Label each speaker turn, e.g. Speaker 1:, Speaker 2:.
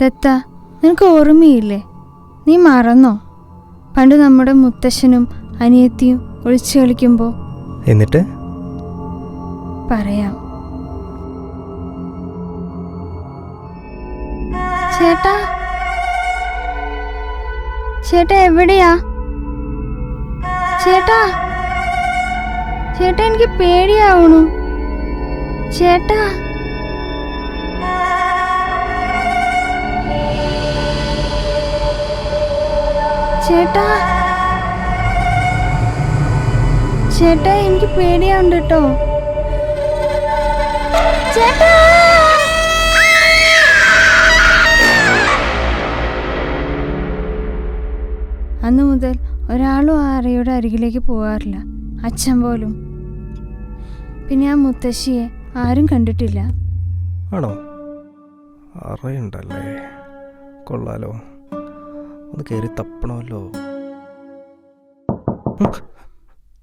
Speaker 1: ദത്ത നിനക്ക് ഓർമ്മയില്ലേ? നീ മറന്നോ? പണ്ട് നമ്മുടെ മുത്തശ്ശനും അനിയത്തിയും ഒളിച്ചു കളിക്കുമ്പോൾ
Speaker 2: എന്നിട്ട്?
Speaker 1: പറയാം. ചേട്ടാ? ചേട്ടാ എവിടെയാ? ചേട്ടാ? ചേട്ടാ എനിക്ക് പേടിയാവണു. ചേട്ടാ? ചേട്ടാ. ചേട്ടാ എനിക്ക് പേടിയാണ്ട് കേട്ടോ. ചേട്ടാ! അന്നു മുതൽ ഒരാളും ആ അറയുടെ അരികിലേക്ക് പോകാറില്ല അച്ഛൻ പോലും. പിന്നെ ആ മുത്തശ്ശിയെ ആരും കണ്ടിട്ടില്ല.
Speaker 2: ആണോ? അറിയണ്ടല്ലേ? കൊള്ളാലോ. ഒന്ന് കയറി തപ്പണമല്ലോ.